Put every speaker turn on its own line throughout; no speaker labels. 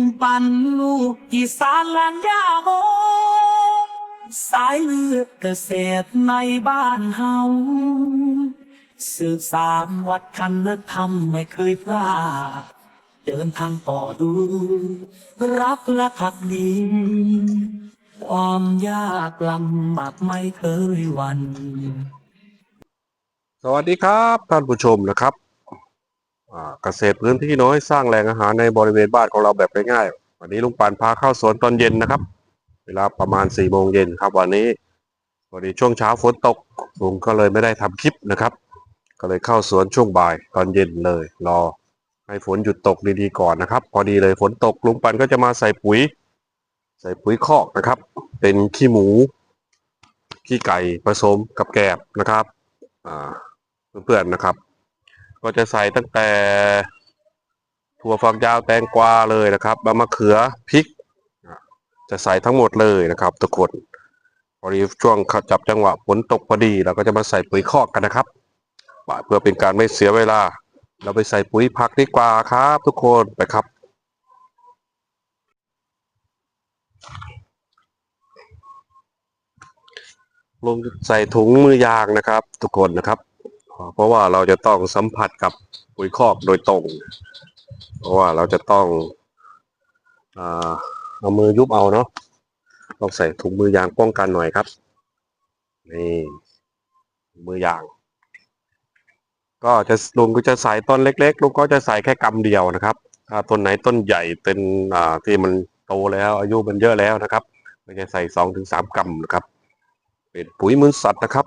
งปันลูกอีสานแลนยาโมสายเลือดเกษตรในบ้านเฮาสืบสานวัดคันและธรรมไม่เคยพลาดเดินทางต่อดู รักและพักดีความยากลำบากไม่เคยวัน
สวัสดีครับท่านผู้ชมนะครับ เกษตรพื้นที่น้อยสร้างแหล่งอาหารในบริเวณบ้านของเราแบบง่ายๆวันนี้ลุงปานพาเข้าสวนตอนเย็นนะครับ เวลาประมาณ4ี่โมงเย็นครับวันนี้วันนี้ช่วงเช้าฝนตกลุงก็เลยไม่ได้ทำคลิปนะครับ ก็เลยเข้าสวนช่วงบ่ายตอนเย็นเลย รอให้ฝนหยุดตกดีๆก่อนนะครับ พอดีเลยฝนตกลุงปันก็จะมาใส่ปุ๋ย ใส่ปุ๋ยคอกนะครับ เป็นขี้หมูขี้ไก่ผสมกับแกบนะครับอ่าเพื่อนๆนะครับ ก็จะใส่ตั้งแต่ ถั่วฝักยาวแตงกวาเลยนะครับมะมะเขือพริก จะใส่ทั้งหมดเลยนะครับทุกคนพอดีช่วงจับจังหวะฝนตกพอดีเราก็จะมาใส่ปุ๋ยคอกกันนะครับเพื่อเป็นการไม่เสียเวลา เราไปใส่ปุ๋ยผักดีกว่าครับ ทุกคนไปครับลงใส่ถุงมือยางนะครับ ทุกคนนะครับ เพราะว่าเราจะต้องสัมผัสกับปุ๋ยคอกโดยตรง เพราะว่าเราจะต้องอาเอามือยุบเอาเนาะต้องใส่ถุงมือยางป้องกันหน่อยครับนี่มือยาง ก็จะลุงก็จะใส่ต้นเล็ก ๆลุงก็จะใส่แค่กำเดียวนะครับถ้าต้นไหนต้นใหญ่เป็นอ่าที่มันโตแล้วอายุมันเยอะแล้วนะครับก็จะใส่สองถึงสามกำนะครับ เป็นปุ๋ยมูลสัตว์นะครับ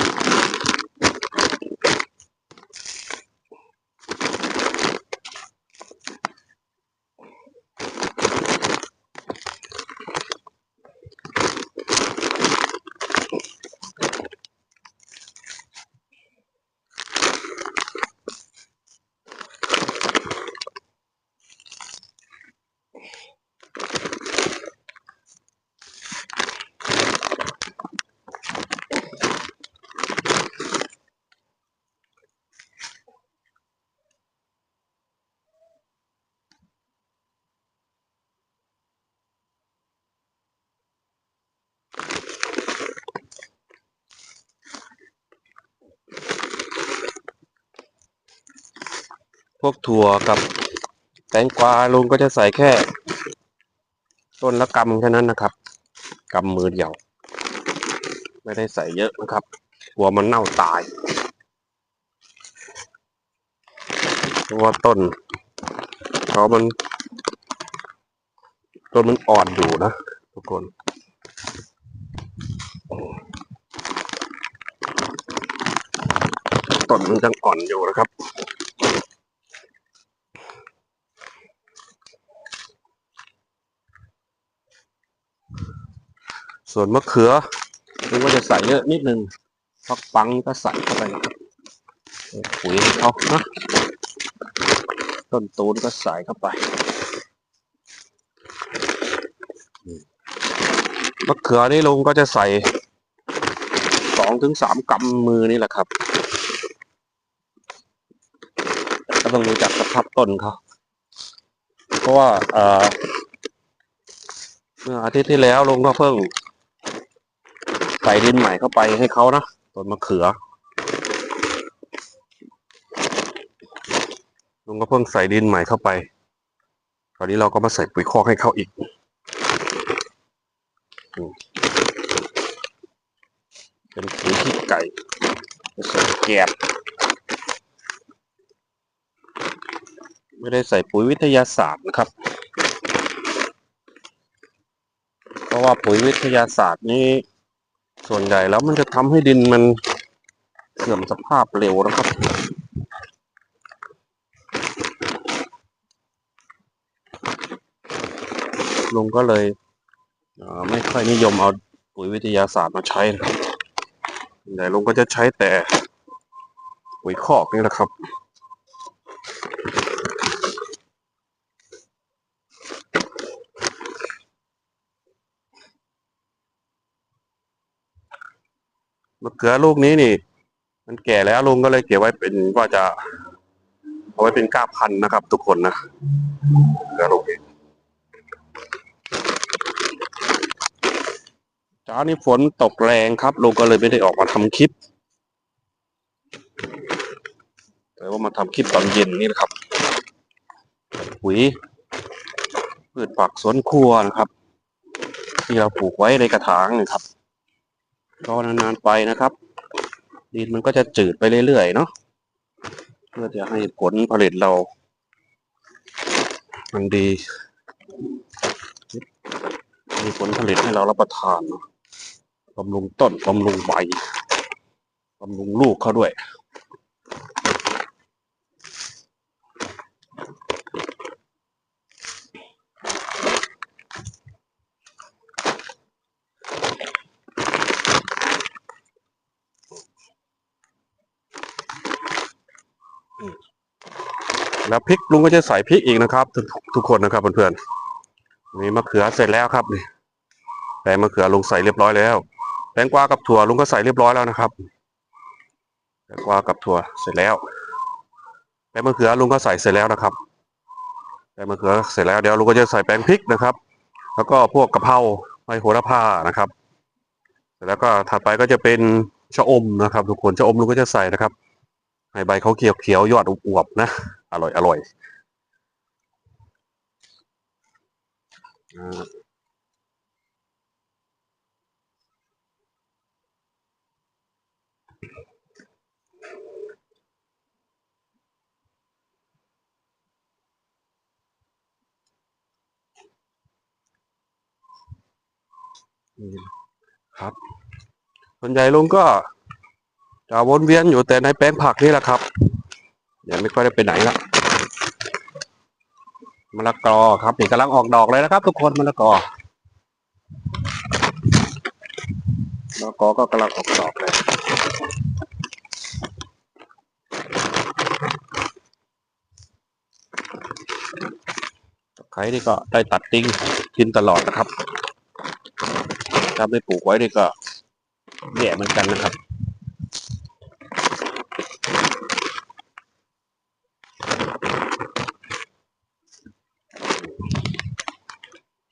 พวกถั่วกับแตงกวาลุงก็จะใส่แค่ ต้นละกำแค่นั้นนะครับกำมือเดียว ไม่ได้ใส่เยอะนะครับกลัวมันเน่าตายเพราะว่าต้นเขามันต้นมันอ่อนอยู่นะทุกคนต้นมันยังอ่อนอยู่นะครับ ส่วนมะเขือนึกว่าจะใส่เยอะนิดนึงฟักฟังก็ใส่เข้าไปนะครับปุ๋ยเขานะต้นตูนก็ใส่เข้าไปมะเขือนี่ลุงก็จะใส่สองถึงสามกำมือนี่แหละครับก็ต้องรู้จักสภาพต้นเขาเพราะว่าเอ่อเมื่ออาทิตย์ที่แล้วลุงก็เพิ่ง ส่ดินใหม่เข้าไปให้เขานะต้นมะเขือลุงก็เพิ่งใส่ดินใหม่เข้าไปคราวนี้เราก็มาใส่ปุ๋ยคอกให้เขาอีกเป็นปุ๋ยขี้ไก่ใส่แกบไม่ได้ใส่ปุ๋ยวิทยาศาสตร์นะครับ เพราะว่าปุ๋ยวิทยาศาสตร์นี้ ส่วนใหญ่แล้วมันจะทำให้ดินมันเสื่อมสภาพเร็วนะครับลุงก็เลยเไม่ค่อยนิยมเอาปุ๋ยวิทยาศาสตร์มาใช้นะครับส่วนใหญ่ลุงก็จะใช้แต่ปุ๋ยคอกนี่แหละครับ มะเขือลูกนี้นี่ มันแก่แล้วลุงก็เลยเก็บไว้เป็นว่าจะ เอาไว้เป็นก้าพันนะครับ ทุกคนนะก็ลงเองเช้านี้ฝนตกแรงครับลุงก็เลยไม่ได้ออกมาทำคลิป แต่ว่ามาทำคลิปตอนเย็นนี่นะครับปุ๋ยพืชผักสวนครัวนะครับ ที่เราปลูกไว้ในกระถางนี่ครับ ก็นานๆไปนะครับ ดินมันก็จะจืดไปเรื่อยๆเนาะเพื่อจะให้ผลผลิตเรา มันดี มีผลผลิตให้เรารับประทานเนาะบำรุงต้นบำรุงใบบำรุงลูกเขาด้วย แล้วพริกลุงก็จะใส่พริกอีกนะครับ ทุกทุกคนนะครับเพื่อนๆนี่มะเขือเสร็จแล้วครับนี่แปลงมะเขือลุงใส่เรียบร้อยแล้วแตงกวากับถั่วลุงก็ใส่เรียบร้อยแล้วนะครับแตงกวากับถั่วเสร็จแล้วแปลงมะเขือลุงก็ใส่เสร็จแล้วนะครับแปลงมะเขือเสร็จแล้วเดี๋ยวลุงก็จะใส่แปลงพริกนะครับ แล้วก็พวกกะเพราใบโหระพานะครับ เสร็จแล้วก็ถัดไปก็จะเป็นชะอมนะครับ ทุกคนชะอมลุงก็จะใส่นะครับ ให้ใบเขาเขียวเขียวๆยอดอวบๆนะ อร่อยอร่อยครับส่วนใหญ่ลุงก็ จะวนเวียนอยู่แต่ในแปลงผักนี่แหละครับยังไม่ค่อยได้ไปไหนละมะละกอครับนี่กำลังออกดอกเลยนะครับ ทุกคนมะละกอมะละกอก็กำลังออกดอกเลยใครนี่ก็ได้ตัดติ้งกินตลอดนะครับ ถ้าไม่ปลูกไว้นี่ก็แย่เหมือนกันนะครับ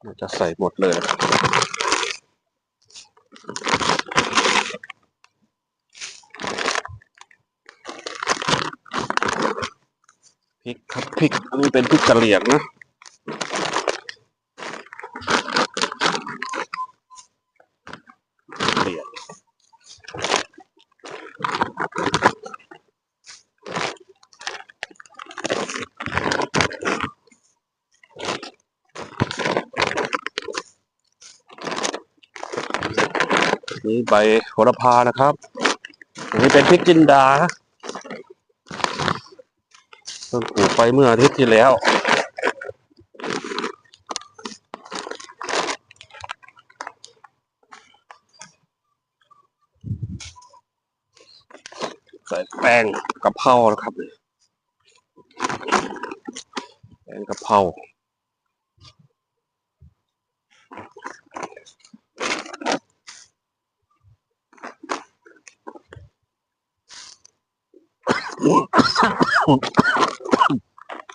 เรา จะใส่หมดเลยพริกครับพริกอันนี้เป็นพริกกะเหรี่ยงนะกะเหรี่ยง นี่ใบโหระพานะครับอันนี้เป็นพริกจินดาเพิ่งปลูกไปเมื่ออาทิตย์ที่แล้ว ใส่แป้งกะเพรานะครับแป้งกะเพรา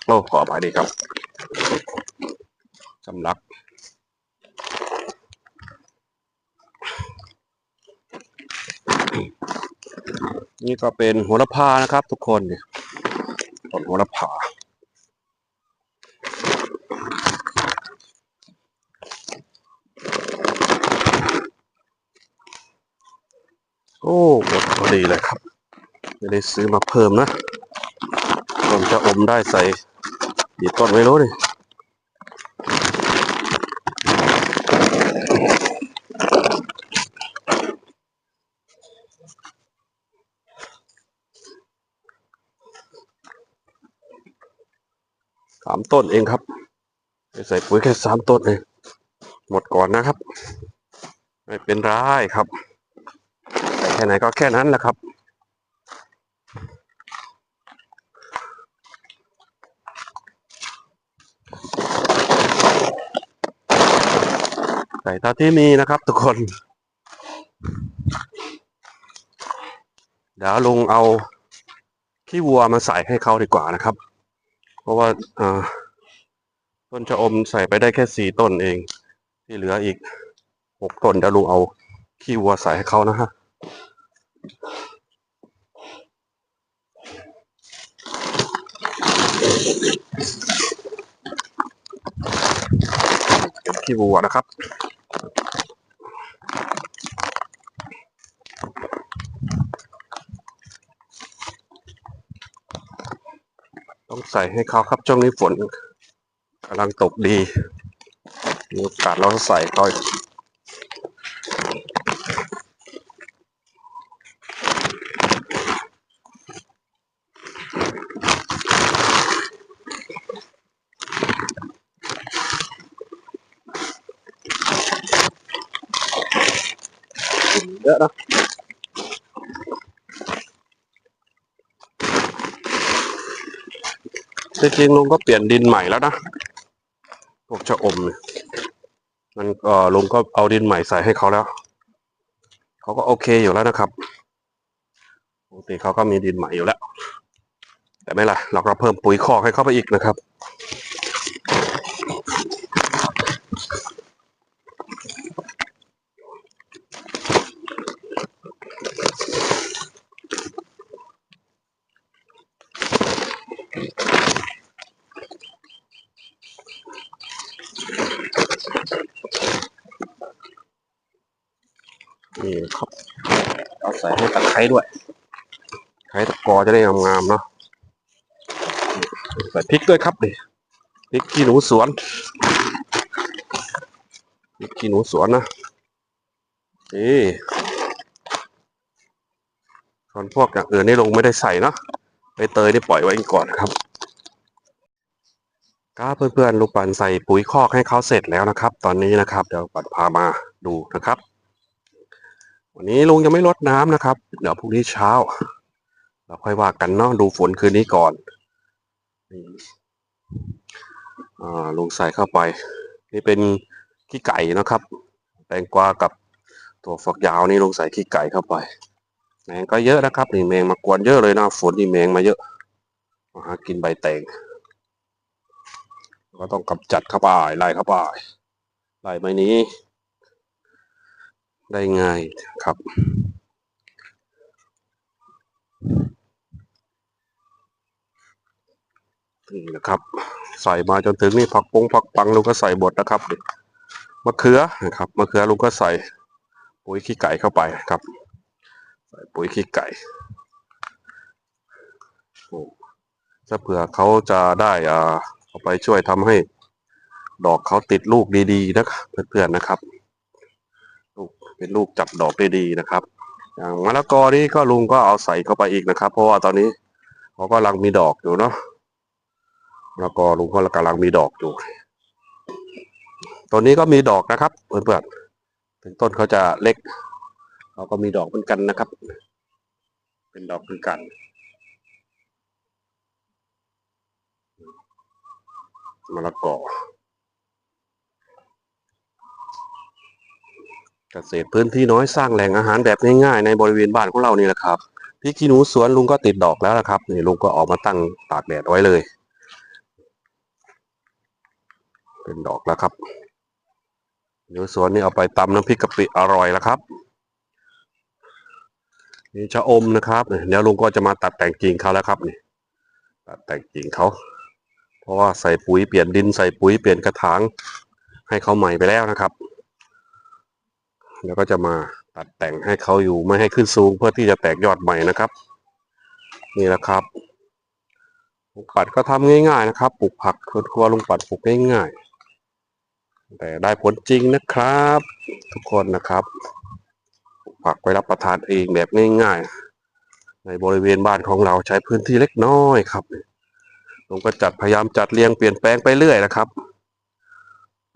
โอ้ขออภัยดีครับสำลักนี่ก็เป็นโหระพานะครับ ทุกคนเนี่ยต้นโหระพาโอ้หมดพอดีเลยครับ ไม่ได้ซื้อมาเพิ่มนะ ผมจะอมได้ใส่ดีต้นไว้รู้ดิสามต้นเองครับไปใส่ปุ๋ยแค่สามต้นเองหมดก่อนนะครับ ไม่เป็นไรครับใส่แค่ไหนก็แค่นั้นแหละครับ ใส่เท่าที่มีนะครับ ทุกคน เดี๋ยวลุงเอาขี้วัวมาใส่ให้เขาดีกว่านะครับ เพราะว่าต้นชะอมใส่ไปได้แค่สี่ต้นเอง ที่เหลืออีกหกต้นเดี๋ยวลุงเอาขี้วัวใส่ให้เขานะฮะ ขี้วัวนะครับ ต้องใส่ให้เขาครับช่วงนี้ฝนกำลังตกดี มีโอกาสเราใส่เขาอีก จริงๆลุงก็เปลี่ยนดินใหม่แล้วนะพวกชะอมเนี่ยมันก็ลุงก็เอาดินใหม่ใส่ให้เขาแล้ว เขาก็โอเคอยู่แล้วนะครับปกติเขาก็มีดินใหม่อยู่แล้ว แต่ไม่ละเราก็เพิ่มปุ๋ยคอกให้เข้าไปอีกนะครับ นี่ครับเอาใส่ให้ตะไคร้ด้วยไคร้ตะกอจะได้งามๆเนาะใส่พริกด้วยครับนี่พริกขี้หนูสวนพริกขี้หนูสวนนะนี่ส่วนพวกอย่างอื่นนี่ลงไม่ได้ใส่เนาะใบเตยนี่ปล่อยไว้ก่อนครับก็เพื่อนๆลูกปันใส่ปุ๋ยคอกให้เขาเสร็จแล้วนะครับ ตอนนี้นะครับ เดี๋ยวปันพามาดูนะครับ วันนี้ลุงยังไม่ลดน้ำนะครับ เดี๋ยวพรุ่งนี้เช้า เราค่อยว่ากันเนาะดูฝนคืนนี้ก่อนนี่อ่าลุงใส่เข้าไป นี่เป็นขี้ไก่นะครับ แตงกวากับตัวฝักยาวนี่ลุงใส่ขี้ไก่เข้าไป แมงก็เยอะนะครับนี่แมงมากวนเยอะเลยนะฝนนี่แมงมาเยอะมาหากินใบแตงก็ต้องกำจัดเข้าไปไล่เข้าไปไล่ไม้นี้ ได้ง่ายครับนี่นะครับ ใส่มาจนถึงนี่ผักปงผักปังลุงก็ใส่บดนะครับมะเขือนะครับมะเขือลุงก็ใส่ปุ๋ยขี้ไก่เข้าไปครับ ใส่ปุ๋ยขี้ไก่โอ้ถ้าเผื่อเขาจะได้อ่าเอาไปช่วยทำให้ ดอกเขาติดลูกดีๆนะครับเพื่อนๆนะครับ เป็นลูกจับดอกได้ดีนะครับ อย่างมะละกอนี่ก็ลุงก็เอาใส่เข้าไปอีกนะครับ เพราะว่าตอนนี้เขากำลังมีดอกอยู่เนาะมะละกอลุงก็กำลังมีดอกอยู่ตัวนี้ก็มีดอกนะครับเพื่อนๆถึงต้นเขาจะเล็กเขาก็มีดอกเหมือนกันนะครับ เป็นดอกเหมือนกันมะละกอ เกษตรพื้นที่น้อยสร้างแหล่งอาหารแบบง่ายๆในบริเวณบ้านของเรานี่แหละครับพริกขี้หนูสวนลุงก็ติดดอกแล้วนะครับนี่ลุงก็ออกมาตั้งตากแดดไว้เลย เป็นดอกแล้วครับหนูสวนนี่เอาไปตำน้ำพริกกะปิอร่อยแล้วครับนี่ชะอมนะครับเดี๋ยวลุงก็จะมาตัดแต่งกิ่งเขาแล้วครับนี่ตัดแต่งกิ่งเขา เพราะว่าใส่ปุ๋ยเปลี่ยนดินใส่ปุ๋ยเปลี่ยนกระถางให้เขาใหม่ไปแล้วนะครับ แล้วก็จะมาตัดแต่งให้เขาอยู่ไม่ให้ขึ้นสูงเพื่อที่จะแตกยอดใหม่นะครับ นี่แหละครับลุงปัดก็ทำง่าย ๆ นะครับปลูกผักครัวลุงปัดปลูกง่ายๆแต่ได้ผลจริงนะครับ ทุกคนนะครับปลูกผักไว้รับประทานเองแบบง่าย ๆ ในบริเวณบ้านของเราใช้พื้นที่เล็กน้อยครับลุงก็จัดพยายามจัดเรียงเปลี่ยนแปลงไปเรื่อยนะครับ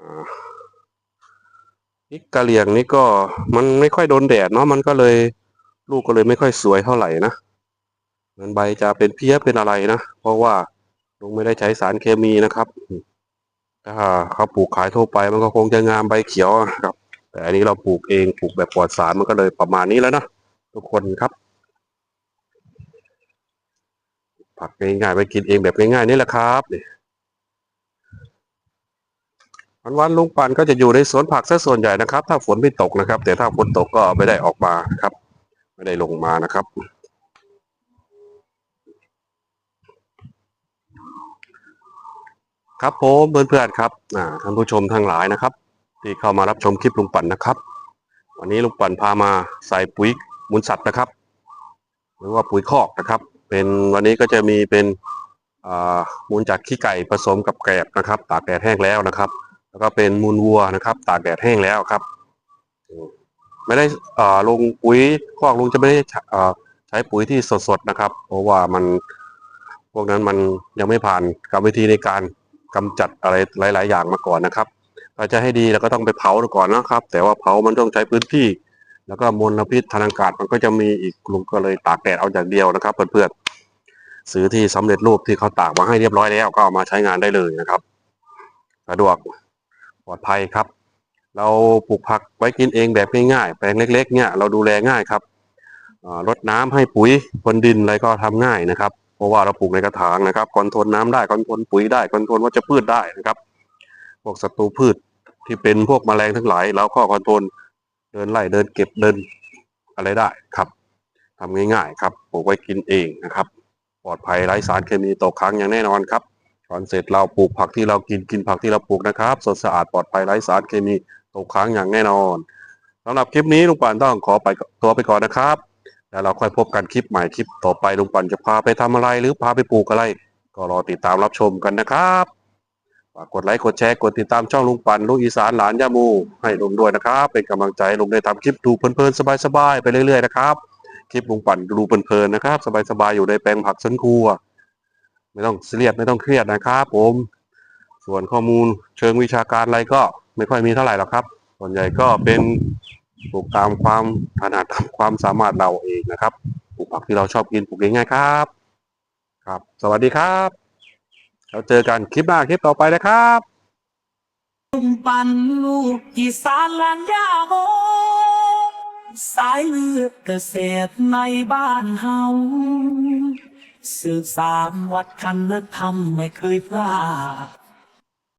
อ่า พริกกะเหรี่ยงนี่ก็มันไม่ค่อยโดนแดดเนาะมันก็เลย ลูกก็เลยไม่ค่อยสวยเท่าไหร่นะมันใบจะเป็นเพี้ยเป็นอะไรนะเพราะว่าลุงไม่ได้ใช้สารเคมีนะครับถ้าเขาปลูกขายทั่วไปมันก็คงจะงามใบเขียวนะครับ แต่อันนี้เราปลูกเองปลูกแบบปลอดสารมันก็เลยประมาณนี้แล้วนะทุกคนครับ ผักง่ายๆไปกินเองแบบง่ายๆนี่แหละครับ นี่วันลุงปันก็จะอยู่ในสวนผักซะส่วนใหญ่นะครับ ถ้าฝนไม่ตกนะครับ แต่ถ้าฝนตกก็ไม่ได้ออกมาครับ ไม่ได้ลงมานะครับ ครับผมเพื่อนๆครับท่านผู้ชมทั้งหลายนะครับ ที่เข้ามารับชมคลิปลุงปันนะครับ วันนี้ลุงปันพามาใส่ปุ๋ยมูลสัตว์นะครับ หรือว่าปุ๋ยคอกนะครับ เป็นวันนี้ก็จะมีเป็นมูลจากขี้ไก่ผสมกับแกลบนะครับ ตากแดดแห้งแล้วนะครับ แล้วก็เป็นมูลวัวนะครับ ตากแดดแห้งแล้วครับ ไม่ได้อ่าลงปุ๋ยคอกลุงจะไม่ได้ใช้อ่าใช้ปุ๋ยที่สดๆนะครับ เพราะว่ามันพวกนั้นมันยังไม่ผ่านกรรมวิธีในการกำจัดอะไรหลาย ๆ อย่างมาก่อนนะครับถ้าจะให้ดีเราก็ต้องไปเผาก่อนนะครับ แต่ว่าเผามันต้องใช้พื้นที่ แล้วก็มลพิษทางอากาศมันก็จะมีอีกลุงก็เลยตากแดดเอาอย่างเดียวนะครับเพื่อนๆซื้อที่สำเร็จรูปที่เขาตากมาให้เรียบร้อยแล้วก็เอามาใช้งานได้เลยนะครับสะดวก ปลอดภัยครับ เราปลูกผักไว้กินเองแบบง่ายๆแปลงเล็ก ๆ เนี่ยเราดูแลง่ายครับรดน้ำให้ปุ๋ยพรวนดินอะไรก็ทำง่ายนะครับ เพราะว่าเราปลูกในกระถางนะครับคอนโทรลน้ำได้คอนโทรลปุ๋ยได้คอนโทรลวัชพืชได้นะครับ พวกศัตรูพืชที่เป็นพวกแมลงทั้งหลายเราก็คอนโทรลเดินไล่เดินเก็บเดินอะไรได้ครับทำง่ายๆครับปลูกไว้กินเองนะครับ ปลอดภัยไร้สารเคมีตกค้างอย่างแน่นอนครับ ก่อนเสร็จเราปลูกผักที่เรากินกินผักที่เราปลูกนะครับ สดสะอาดปลอดภัยไร้สารเคมีตกค้างอย่างแน่นอนสำหรับคลิปนี้ลุงปันต้องขอไปตัวไปก่อนนะครับ แล้วเราค่อยพบกันคลิปใหม่คลิปต่อไปลุงปันจะพาไปทำอะไรหรือพาไปปลูกอะไร ก็รอติดตามรับชมกันนะครับฝากกดไลค์กดแชร์กดติดตามช่องลุงปันลูกอีสานหลานยามูให้ลุงด้วยนะครับ เป็นกำลังใจลุงได้ทำคลิปดูเพลินๆสบายๆไปเรื่อยๆนะครับคลิปลุงปันดูเพลินๆนะครับ สบายๆอยู่ในแปลงผักสวนครัว ไม่ต้องเรียสไม่ต้องเครียดนะครับ ผม ส่วนข้อมูลเชิงวิชาการอะไรก็ไม่ค่อยมีเท่าไหร่หรอกครับ ส่วนใหญ่ก็เป็นปลูกตามความถนัดตามความสามารถเราเองนะครับปลูกผักที่เราชอบกินปลูกง่ายๆครับ ครับ สวัสดีครับเราเจอกันคลิปหน้าคลิปต่อไปนะครับ
ลุงปันลูกอีสานแลนยาโมสายเลือดเกษตรในบ้านเฮา สืบสามวัดคันธรรมไม่เคยพลาด